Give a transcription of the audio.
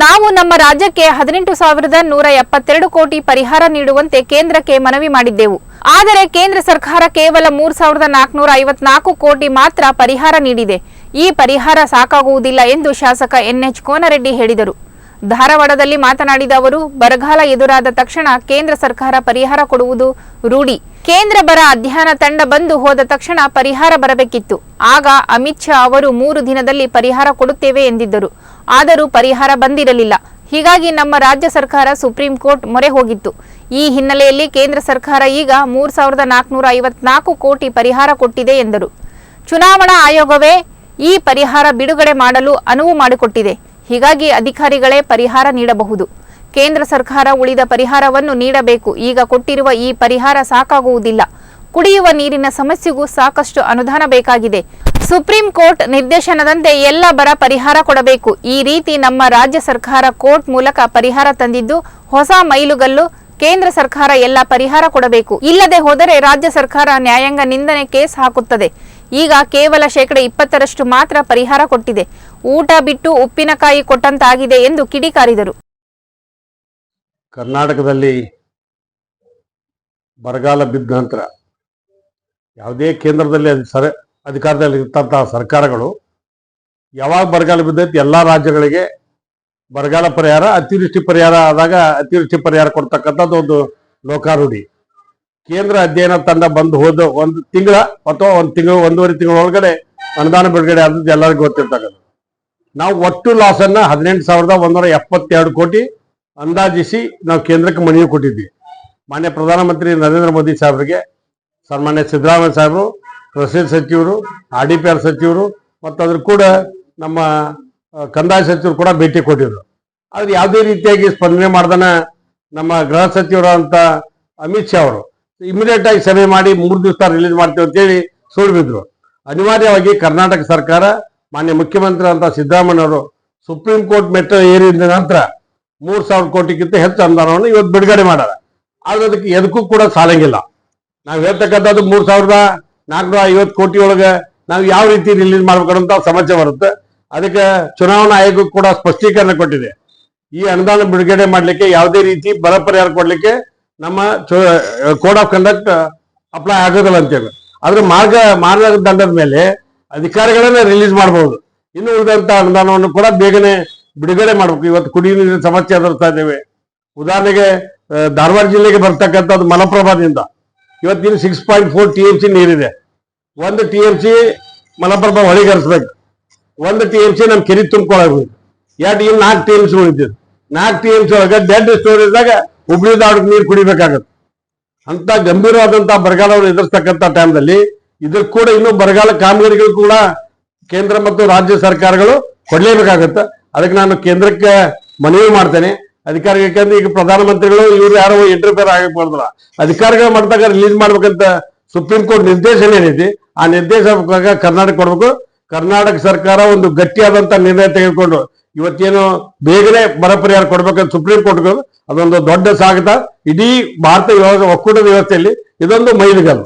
ನಾವು ನಮ್ಮ ರಾಜ್ಯಕ್ಕೆ ಹದಿನೆಂಟು ಸಾವಿರದ ನೂರ ಎಪ್ಪತ್ತೆರಡು ಕೋಟಿ ಪರಿಹಾರ ನೀಡುವಂತೆ ಕೇಂದ್ರಕ್ಕೆ ಮನವಿ ಮಾಡಿದ್ದೆವು. ಆದರೆ ಕೇಂದ್ರ ಸರ್ಕಾರ ಕೇವಲ ಮೂರು ಸಾವಿರದ ನಾಲ್ಕುನೂರ ಐವತ್ನಾಲ್ಕು ಕೋಟಿ ಮಾತ್ರ ಪರಿಹಾರ ನೀಡಿದೆ. ಈ ಪರಿಹಾರ ಸಾಕಾಗುವುದಿಲ್ಲ ಎಂದು ಶಾಸಕ ಎನ್ಎಚ್ ಕೋನರೆಡ್ಡಿ ಹೇಳಿದರು. ಧಾರವಾಡದಲ್ಲಿ ಮಾತನಾಡಿದ ಅವರು, ಬರಗಾಲ ಎದುರಾದ ತಕ್ಷಣ ಕೇಂದ್ರ ಸರ್ಕಾರ ಪರಿಹಾರ ಕೊಡುವುದು ರೂಢಿ. ಕೇಂದ್ರ ಬರ ಅಧ್ಯಯನ ತಂಡ ಬಂದು ಹೋದ ತಕ್ಷಣ ಪರಿಹಾರ ಬರಬೇಕಿತ್ತು. ಆಗ ಅಮಿತ್ ಶಾ ಅವರು ಮೂರು ದಿನದಲ್ಲಿ ಪರಿಹಾರ ಕೊಡುತ್ತೇವೆ ಎಂದಿದ್ದರು. ಆದರೂ ಪರಿಹಾರ ಬಂದಿರಲಿಲ್ಲ. ಹೀಗಾಗಿ ನಮ್ಮ ರಾಜ್ಯ ಸರ್ಕಾರ ಸುಪ್ರೀಂ ಕೋರ್ಟ್ ಮೊರೆ ಹೋಗಿತ್ತು. ಈ ಹಿನ್ನೆಲೆಯಲ್ಲಿ ಕೇಂದ್ರ ಸರ್ಕಾರ ಈಗ ಮೂರ್ ಸಾವಿರದ ನಾಲ್ಕುನೂರ ಐವತ್ನಾಲ್ಕು ಕೋಟಿ ಪರಿಹಾರ ಕೊಟ್ಟಿದೆ ಎಂದರು. ಚುನಾವಣಾ ಆಯೋಗವೇ ಈ ಪರಿಹಾರ ಬಿಡುಗಡೆ ಮಾಡಲು ಅನುವು ಮಾಡಿಕೊಟ್ಟಿದೆ. ಹೀಗಾಗಿ ಅಧಿಕಾರಿಗಳೇ ಪರಿಹಾರ ನೀಡಬಹುದು. ಕೇಂದ್ರ ಸರ್ಕಾರ ಉಳಿದ ಪರಿಹಾರವನ್ನು ನೀಡಬೇಕು. ಈಗ ಕೊಟ್ಟಿರುವ ಈ ಪರಿಹಾರ ಸಾಕಾಗುವುದಿಲ್ಲ. ಕುಡಿಯುವ ನೀರಿನ ಸಮಸ್ಯೆಗೂ ಸಾಕಷ್ಟು ಅನುದಾನ ಬೇಕಾಗಿದೆ. ಸುಪ್ರೀಂ ಕೋರ್ಟ್ ನಿರ್ದೇಶನದಂತೆ ಎಲ್ಲ ಬರ ಪರಿಹಾರ ಕೊಡಬೇಕು. ಈ ರೀತಿ ನಮ್ಮ ರಾಜ್ಯ ಸರ್ಕಾರ ಕೋರ್ಟ್ ಮೂಲಕ ಪರಿಹಾರ ತಂದಿದ್ದು ಹೊಸ ಮೈಲುಗಲ್ಲು ಕೇಂದ್ರ ಸರ್ಕಾರ ಎಲ್ಲ ಪರಿಹಾರ ಕೊಡಬೇಕು. ಇಲ್ಲದೆ ಹೋದರೆ ರಾಜ್ಯ ಸರ್ಕಾರ ನ್ಯಾಯಾಂಗ ನಿಂದನೆ ಕೇಸ್ ಹಾಕುತ್ತದೆ. ಈಗ ಕೇವಲ ಶೇಕಡ ಇಪ್ಪತ್ತರಷ್ಟು ಮಾತ್ರ ಪರಿಹಾರ ಕೊಟ್ಟಿದೆ. ಊಟ ಬಿಟ್ಟು ಉಪ್ಪಿನಕಾಯಿ ಕೊಟ್ಟಂತಾಗಿದೆ ಎಂದು ಕಿಡಿಕಾರಿದರು. ಕರ್ನಾಟಕದಲ್ಲಿ ಬರಗಾಲ ಬಿದ್ದ ನಂತರ ಯಾವುದೇ ಕೇಂದ್ರದಲ್ಲಿ ಸರ ಅಧಿಕಾರದಲ್ಲಿ ಇರ್ತಂತಹ ಸರ್ಕಾರಗಳು ಯಾವಾಗ ಬರಗಾಲ ಬಿದ್ದೈತಿ ಎಲ್ಲ ರಾಜ್ಯಗಳಿಗೆ ಬರಗಾಲ ಪರಿಹಾರ, ಅತಿವೃಷ್ಟಿ ಪರಿಹಾರ ಆದಾಗ ಅತಿವೃಷ್ಟಿ ಪರಿಹಾರ ಕೊಡ್ತಕ್ಕಂಥದ್ದು ಒಂದು ಲೋಕಾರೂಢಿ. ಕೇಂದ್ರ ಅಧ್ಯಯನ ತಂಡ ಬಂದು ಹೋದ ಒಂದು ತಿಂಗಳ ಅಥವಾ ಒಂದು ತಿಂಗಳು, ಒಂದೂವರೆ ತಿಂಗಳ ಒಳಗಡೆ ಅನುದಾನ ಬಿಡುಗಡೆ ಆದದ್ದು ಎಲ್ಲರಿಗೂ ಗೊತ್ತಿರ್ತಕ್ಕಂಥ ನಾವು ಒಟ್ಟು ಲಾಸ್ ಅನ್ನ ಹದಿನೆಂಟು ಸಾವಿರದ ಒಂದೂರ ಎಪ್ಪತ್ತೆರಡು ಕೋಟಿ ಅಂದಾಜಿಸಿ ನಾವು ಕೇಂದ್ರಕ್ಕೆ ಮನವಿ ಕೊಟ್ಟಿದ್ವಿ. ಮಾನ್ಯ ಪ್ರಧಾನಮಂತ್ರಿ ನರೇಂದ್ರ ಮೋದಿ ಸಾಹೇಬರಿಗೆ, ಸನ್ಮಾನ್ಯ ಸಿದ್ದರಾಮಯ್ಯ ಸಾಹೇಬರು ಕೃಷಿ ಸಚಿವರು, ಆರ್ ಡಿ ಪಿ ಆರ್ ಸಚಿವರು ಮತ್ತು ಅದ್ರ ಕೂಡ ನಮ್ಮ ಕಂದಾಯ ಸಚಿವರು ಕೂಡ ಭೇಟಿ ಕೊಟ್ಟಿದ್ರು. ಆದ್ರೆ ಯಾವುದೇ ರೀತಿಯಾಗಿ ಸ್ಪಂದನೆ ಮಾಡ್ದನ ನಮ್ಮ ಗೃಹ ಸಚಿವರಾದಂಥ ಅಮಿತ್ ಶಾ ಅವರು ಇಮಿಡಿಯೇಟ್ ಆಗಿ ಸಭೆ ಮಾಡಿ ಮೂರು ದಿವಸ ರಿಲೀಸ್ ಮಾಡ್ತೀವಿ ಅಂತೇಳಿ ಸುಳ್ಳು ಬಿದ್ರು ಅನಿವಾರ್ಯವಾಗಿ ಕರ್ನಾಟಕ ಸರ್ಕಾರ, ಮಾನ್ಯ ಮುಖ್ಯಮಂತ್ರಿ ಅಂತ ಸಿದ್ದರಾಮಯ್ಯವರು ಸುಪ್ರೀಂ ಕೋರ್ಟ್ ಮೆಟ್ಟ ಏರಿದ ನಂತರ ಮೂರ್ ಸಾವಿರ ಕೋಟಿಗಿಂತ ಹೆಚ್ಚು ಅನುದಾನವನ್ನು ಇವತ್ತು ಬಿಡುಗಡೆ ಮಾಡ್ಯಾರ ಆದ್ರೆ ಅದಕ್ಕೆ ಎದಕ್ಕೂ ಕೂಡ ಸಾಲಂಗಿಲ್ಲ. ನಾವು ಹೇಳ್ತಕ್ಕಂಥದ್ದು ಮೂರು ಸಾವಿರದ ನಾಲ್ಕುನೂರ ಐವತ್ತು ಕೋಟಿ ಒಳಗೆ ನಾವು ಯಾವ ರೀತಿ ರಿಲೀಸ್ ಮಾಡ್ಬೇಕಂತ ಸಮಸ್ಯೆ ಬರುತ್ತೆ. ಅದಕ್ಕೆ ಚುನಾವಣಾ ಆಯೋಗ ಕೂಡ ಸ್ಪಷ್ಟೀಕರಣ ಕೊಟ್ಟಿದೆ. ಈ ಅನುದಾನ ಬಿಡುಗಡೆ ಮಾಡಲಿಕ್ಕೆ ಯಾವುದೇ ರೀತಿ ಬರ ಪರಿಹಾರ ಕೊಡಲಿಕ್ಕೆ ನಮ್ಮ ಕೋಡ್ ಆಫ್ ಕಂಡಕ್ಟ್ ಅಪ್ಲೈ ಆಗೋದಿಲ್ಲ ಅಂತೇಳಿ ಆದ್ರೆ ಮಾರ್ಗ ಮಾನದಂಡದ ಮೇಲೆ ಅಧಿಕಾರಿಗಳನ್ನ ರಿಲೀಸ್ ಮಾಡಬಹುದು ಇನ್ನು ಉಳಿದಂತ ಅನುದಾನವನ್ನು ಕೂಡ ಬೇಗನೆ ಬಿಡುಗಡೆ ಮಾಡಬೇಕು. ಇವತ್ತು ಕುಡಿಯುವ ನೀರಿನ ಸಮಸ್ಯೆ ಎದುರಿಸ್ತಾ ಇದ್ದೇವೆ. ಉದಾಹರಣೆಗೆ ಧಾರವಾಡ ಜಿಲ್ಲೆಗೆ ಬರ್ತಕ್ಕಂಥದ್ದು ಮಲಪ್ರಭಾದಿಂದ. ಇವತ್ತಿನ six point four T M C ನೀರಿದೆ. ಒಂದು ಟಿ ಎಂ ಸಿ ಮಲಪ್ರಭಾ ಹೊಳಿಗರಿಸ್ಬೇಕು ಒಂದು ಟಿ ಎಂ ಸಿ ನಮ್ಮ ಕೆರೆ ತುಂಬಿಕೊಳ್ಳಬೇಕು ಎರಡು ಇನ್ನು ನಾಲ್ಕು ಟಿ ಎಂ ಸಿ ಉಳಿದಿದ್ದು ನಾಲ್ಕು ಟಿ ಎಂ ಸಿ ಒಳಗೆ ಡೆಡ್ ಇದ್ದಾಗ ಹುಬ್ಳಿ ದಾಡಕ್ಕೆ ನೀರು ಕುಡಿಬೇಕಾಗತ್ತೆ. ಅಂತ ಗಂಭೀರವಾದಂತಹ ಬರಗಾಲವನ್ನು ಎದುರಿಸ್ತಕ್ಕಂಥ ಟೈಮ್ದಲ್ಲಿ ಇದಕ್ಕೆ ಕೂಡ ಇನ್ನೂ ಬರಗಾಲ ಕಾಮಗಾರಿಗಳು ಕೂಡ ಕೇಂದ್ರ ಮತ್ತು ರಾಜ್ಯ ಸರ್ಕಾರಗಳು ಕೊಡಲೇಬೇಕಾಗತ್ತೆ. ಅದಕ್ಕೆ ನಾನು ಕೇಂದ್ರಕ್ಕೆ ಮನವಿ ಮಾಡ್ತೇನೆ. ಅಧಿಕಾರಿಗಳು ಯಾಕಂದ್ರೆ ಈಗ ಪ್ರಧಾನಮಂತ್ರಿಗಳು ಇವ್ರು ಯಾರೋ ಇಂಟರ್ಫೇರ್ ಆಗಕ್ ಬರ್ದಲ್ಲ ಅಧಿಕಾರಿಗಳು ಮಾಡಿದಾಗ ರಿಲೀಸ್ ಮಾಡ್ಬೇಕಂತ ಸುಪ್ರೀಂ ಕೋರ್ಟ್ ನಿರ್ದೇಶನ ಏನೈತಿ? ಆ ನಿರ್ದೇಶ ಪ್ರಕಾರ ಕರ್ನಾಟಕ ಕೊಡ್ಬೇಕು. ಕರ್ನಾಟಕ ಸರ್ಕಾರ ಒಂದು ಗಟ್ಟಿಯಾದಂತ ನಿರ್ಣಯ ತೆಗೆದುಕೊಂಡು ಇವತ್ತೇನು ಬೇಗನೆ ಬರ ಪರಿಹಾರ ಕೊಡ್ಬೇಕಂತ ಸುಪ್ರೀಂ ಕೋರ್ಟ್ ಅದೊಂದು ದೊಡ್ಡ ಸಾಗತ. ಇಡೀ ಭಾರತ ಒಕ್ಕೂಟದ ವ್ಯವಸ್ಥೆಯಲ್ಲಿ ಇದೊಂದು ಮೈಲಿಗಲ್ಲು.